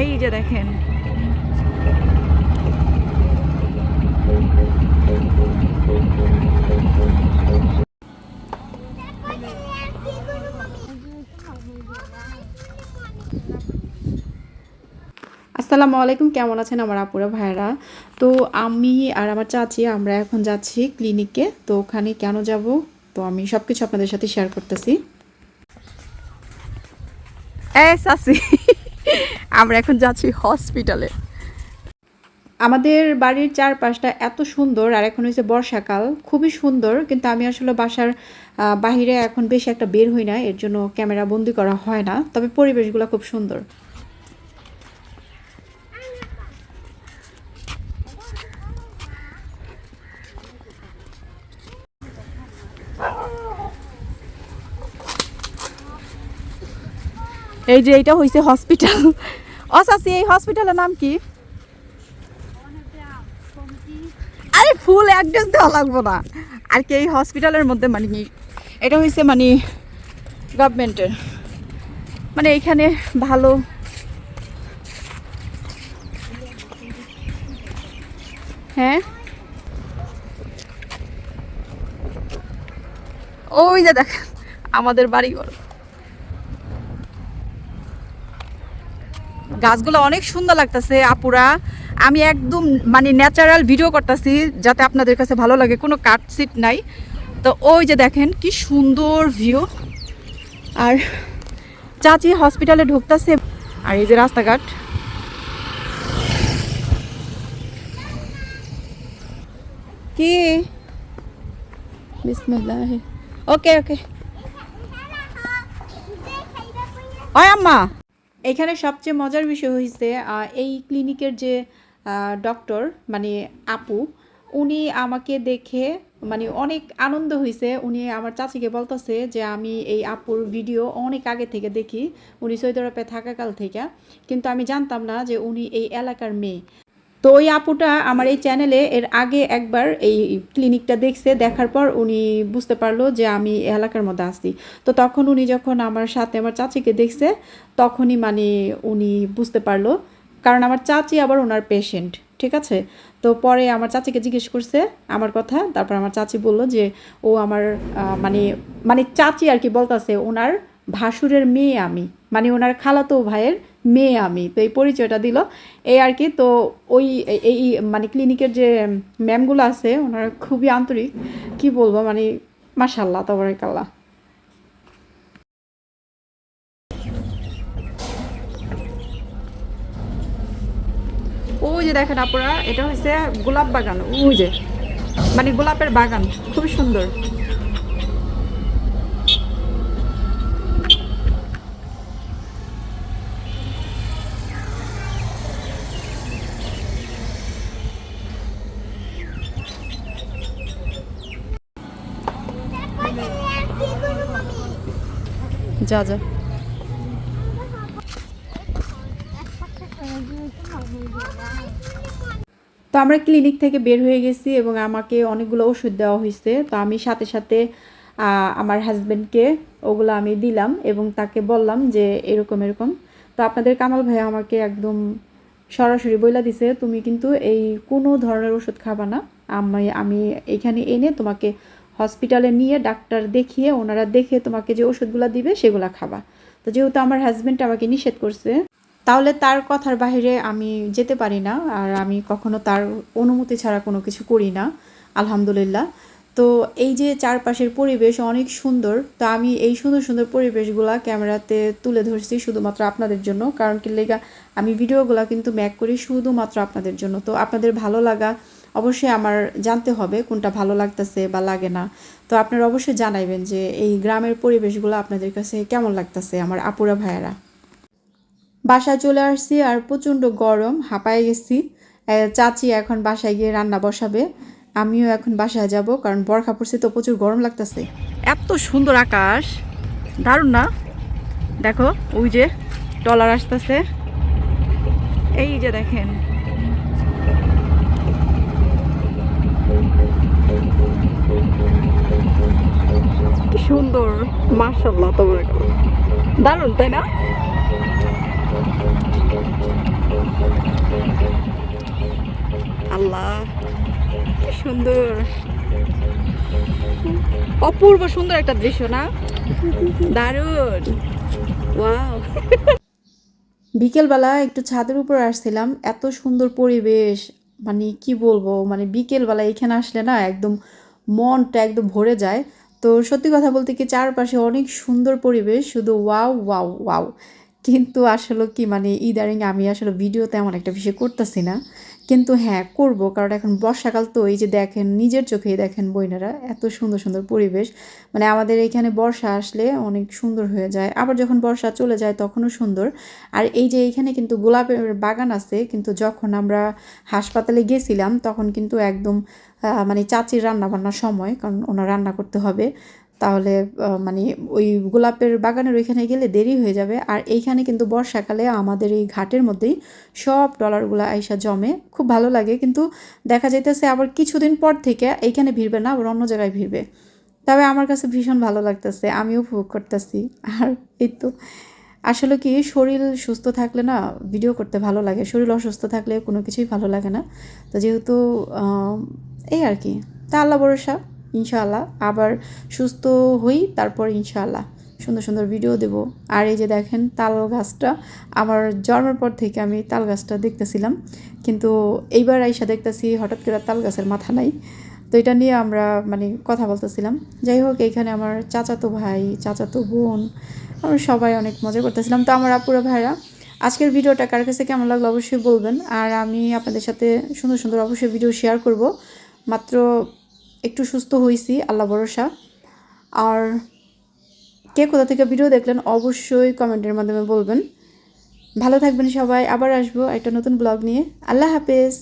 এই যে দেখেন। আসসালামু আলাইকুম, কেমন আছেন আমার আপুরা ভাইরা তো আমি আর আমার চাচি, আমরা এখন যাচ্ছি ক্লিনিকে। তো ওখানে কেন যাব? তো আমি সব কিছু আপনাদের সাথে শেয়ার করতেছি। এ চাচি। আমরা এখন যাচ্ছি হসপিটালে আমাদের বাড়ির চারপাশটা এত সুন্দর আর এখন হয়েছে বর্ষাকাল, খুবই সুন্দর, কিন্তু আমি আসলে বাসার বাহিরে এখন বেশি একটা বের হই না এর জন্য ক্যামেরা বন্দি করা হয় না, তবে পরিবেশগুলো খুব সুন্দর। এই যে এটা হয়েছে হসপিটাল। অসাসি এই হসপিটালের নাম কি? আরে ফুল অ্যাড্রেস দেওয়া লাগবো না। আর কি এই হসপিটালের মধ্যে মানে এটা হয়েছে মানে গভর্নমেন্টের। মানে এখানে ভালো হ্যাঁ? ওই যে দেখ, আমাদের বাড়ি বাড়িঘর। গাছগুলো অনেক সুন্দর লাগতেছে, আপুরা। আমি একদম মানে ন্যাচারাল ভিডিও করতেছি যাতে আপনাদের কাছে ভালো লাগে, কোনো কাট সিট নাই। তো ওই যে দেখেন, কি সুন্দর ভিউ আর চাচি হসপিটালে ঢুকতেছে। আর এই যে রাস্তাঘাট। কি? ওকে ওকে। ওই আম্মা। এখানে সবচেয়ে মজার বিষয় হয়েছে এই ক্লিনিকের যে ডক্টর মানে আপু, উনি আমাকে দেখে মানে অনেক আনন্দ হয়েছে উনি আমার চাচিকে বলতেছে যে, আমি এই আপুর ভিডিও অনেক আগে থেকে দেখি। উনি সৈদরপে থাকাকাল থেকে। কিন্তু আমি জানতাম না যে উনি এই এলাকার মেয়ে। তো ওই আপুটা আমার এই চ্যানেলে এর আগে একবার এই ক্লিনিকটা দেখছে, দেখার পর উনি বুঝতে পারল যে আমি এলাকার মধ্যে আসছি তো তখন উনি যখন আমার সাথে আমার চাচিকে দেখছে, তখনই মানে উনি বুঝতে পারল। কারণ আমার চাচি আবার ওনার পেশেন্ট ঠিক আছে? তো পরে আমার চাচিকে জিজ্ঞেস করছে আমার কথা, তারপর আমার চাচি বলল যে ও আমার মানে মানে চাচি আর কি বলতাছে, ওনার ভাসুরের মেয়ে আমি। মানে ওনার খালাতো ভাইয়ের মেয়ে আমি। তো এই পরিচয়টা দিল। এই আর কি, তো ওই এই- মানে ক্লিনিকের যে ম্যামগুলো আছে, ওনারা খুবই আন্তরিক। কি বলব মানে মাসাল্লাহ তবরাকাল্লাহ। ওই যে দেখেন আপনারা এটা হচ্ছে গোলাপ বাগান। ওই যে মানে গোলাপের বাগান, খুবই সুন্দর। যা যা। তো আমরা ক্লিনিক থেকে বের হয়ে গেছি এবং আমাকে অনেকগুলো ওষুধ দেওয়া হয়েছে। তো আমি সাথে সাথে আমার হাজব্যান্ডকে ওগুলো আমি দিলাম এবং তাকে বললাম যে এরকম এরকম। তো আপনাদের কামাল ভাই আমাকে একদম সরাসরি বইলা দিছে, তুমি কিন্তু এই কোনো ধরনের ওষুধ খাবা না। আমি আমি এখানে এনে তোমাকে হসপিটালে নিয়ে ডাক্তার দেখিয়ে ওনারা দেখে তোমাকে যে ওষুধগুলো দিবে, সেগুলো খাবা। তো যেহেতু আমার হাজব্যান্ড আমাকে নিষেধ করছে, তাহলে তার কথার বাইরে আমি যেতে পারি না আর আমি কখনো তার অনুমতি ছাড়া কোনো কিছু করি না, আলহামদুলিল্লাহ। তো এই যে চারপাশের পরিবেশ অনেক সুন্দর, তো আমি এই সুন্দর সুন্দর পরিবেশগুলা ক্যামেরাতে তুলে ধরছি শুধুমাত্র আপনাদের জন্য, কারণ কি লেগা আমি ভিডিওগুলো কিন্তু ম্যাক করি শুধুমাত্র আপনাদের জন্য। তো আপনাদের ভালো লাগা অবশ্যই আমার জানতে হবে কোনটা ভালো লাগতেছে বা লাগে না। তো আপনারা অবশ্যই জানাইবেন যে এই গ্রামের পরিবেশগুলো আপনাদের কাছে কেমন লাগতেছে আমার আপুরা ভাইয়ারা। বাসায় চলে আসছি আর প্রচণ্ড গরম, হাঁপায় গেছি। চাচি এখন বাসায় গিয়ে রান্না বসাবে। আমিও এখন বাসায় যাব কারণ বরখা পড়ছে তো প্রচুর গরম লাগতেছে। এত সুন্দর আকাশ, দারুণ না? দেখো, ওই যে টলার আসতেছে। এই যে দেখেন সুন্দর মার্শাল্লাহ তোমার। দারুণ, তাই না? আল্লাহ সুন্দর। অপূর্ব সুন্দর একটা দৃশ্য, না? দারুণ। বিকেল বিকেলবেলা একটু ছাদের উপর আসছিলাম, এত সুন্দর পরিবেশ মানে কি বলব মানে বিকেলবেলা এখানে আসলে না একদম মনটা একদম ভরে যায়। তো সত্যি কথা বলতে কি, চারপাশে অনেক সুন্দর পরিবেশ, শুধু ওয়াও ওয়াও ওয়াও। কিন্তু আসলে কি মানে ইদারিং আমি আসলে ভিডিও তেমন একটা বেশি করতেছি না। কিন্তু হ্যাঁ করব, কারণ এখন বর্ষাকাল তো, এই যে দেখেন, নিজের চোখেই দেখেন বইনারা, এত সুন্দর সুন্দর পরিবেশ। মানে আমাদের এখানে বর্ষা আসলে অনেক সুন্দর হয়ে যায়। আবার যখন বর্ষা চলে যায় তখনও সুন্দর। আর এই যে এখানে কিন্তু গোলাপের বাগান আছে, কিন্তু যখন আমরা হাসপাতালে গেছিলাম তখন কিন্তু একদম মানে চাচির রান্না বান্নার সময়, কারণ ওনার রান্না করতে হবে। তাহলে মানে ওই গোলাপের বাগানের ওইখানে গেলে দেরি হয়ে যাবে। আর এইখানে কিন্তু বর্ষাকালে আমাদের এই ঘাটের মধ্যেই সব ডলারগুলো আইসা জমে। খুব ভালো লাগে, কিন্তু দেখা যাইতেছে আবার কিছুদিন পর থেকে এইখানে ভিড়বে না, আবার অন্য জায়গায় ভিড়বে। তবে আমার কাছে ভীষণ ভালো লাগতেছে, আমিও উপভোগ করতেছি। আর এই তো, আসলে কি শরীর সুস্থ থাকলে না ভিডিও করতে ভালো লাগে, শরীর অসুস্থ থাকলে কোনো কিছুই ভালো লাগে না। তো যেহেতু এই আর কি। তা আল্লাহ ভরসা। ইনশাআল্লাহ। আবার সুস্থ হই, তারপর ইনশাআল্লাহ। সুন্দর সুন্দর ভিডিও দেব। আর এই যে দেখেন তাল গাছটা, আমার জন্মের পর থেকে আমি তাল গাছটা দেখতেছিলাম। কিন্তু এইবার আইসা দেখতেছি হঠাৎ করে তাল গাছের মাথা নাই। তো এটা নিয়ে আমরা মানে কথা বলতেছিলাম। যাই হোক এইখানে আমার চাচাতো ভাই, চাচাতো বোন, আমরা সবাই অনেক মজা করতেছিলাম। তো আমার আপুরা ভাইরা, আজকের ভিডিওটা কার কাছে কেমন লাগল অবশ্যই বলবেন। আর আমি আপনাদের সাথে সুন্দর সুন্দর অবশ্যই ভিডিও শেয়ার করব। মাত্র একটু সুস্থ হয়েছি আল্লাহ ভরসা। আর কে কোথা থেকে ভিডিও দেখলেন অবশ্যই কমেন্টের মাধ্যমে বলবেন। ভালো থাকবেন সবাই, আবার আসব একটা নতুন ব্লগ নিয়ে। আল্লাহ হাফেজ।